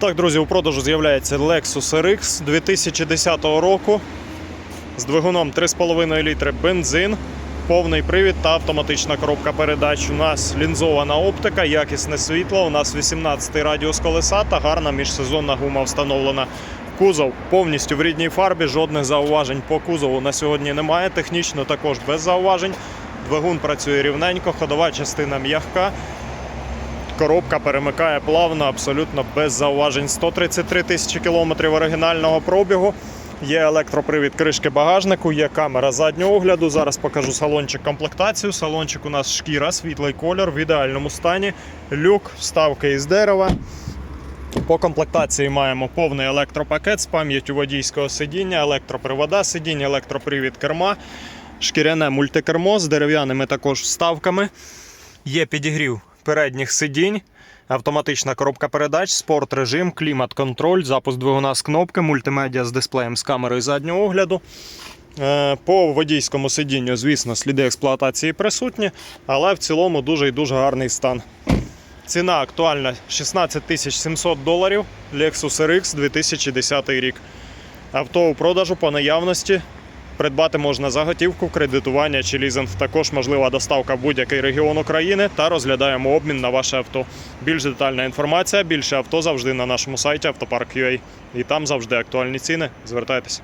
Так, друзі, у продажу з'являється Lexus RX 2010 року з двигуном 3,5 літри бензин, повний привід та автоматична коробка передач. У нас лінзована оптика, якісне світло. У нас 18 радіус колеса та гарна міжсезонна гума встановлена. Кузов повністю в рідній фарбі, жодних зауважень по кузову на сьогодні немає. Технічно також без зауважень. Двигун працює рівненько, ходова частина м'ягка. Коробка перемикає плавно, абсолютно без зауважень. 133 тисячі кілометрів оригінального пробігу. Є електропривід кришки багажнику, є камера заднього огляду. Зараз покажу салончик комплектацію. Салончик у нас шкіра, світлий кольор в ідеальному стані. Люк, вставки із дерева. По комплектації маємо повний електропакет з пам'яттю водійського сидіння, електропривода сидіння, електропривід керма, шкіряне мультикермо з дерев'яними також вставками. Є підігрів передніх сидінь, автоматична коробка передач, спорт режим, клімат-контроль, запуск двигуна з кнопки, мультимедіа з дисплеєм з камерою заднього огляду. Е, По водійському сидінню, звісно, сліди експлуатації присутні, але в цілому дуже і дуже гарний стан. Ціна актуальна 16 700 доларів. Lexus RX 2010 рік. Авто у продажу по наявності. Придбати можна за готівку, кредитування чи лізинг. Також можлива доставка в будь-який регіон України та розглядаємо обмін на ваше авто. Більш детальна інформація, більше авто завжди на нашому сайті автопарк.ua. І там завжди актуальні ціни. Звертайтеся.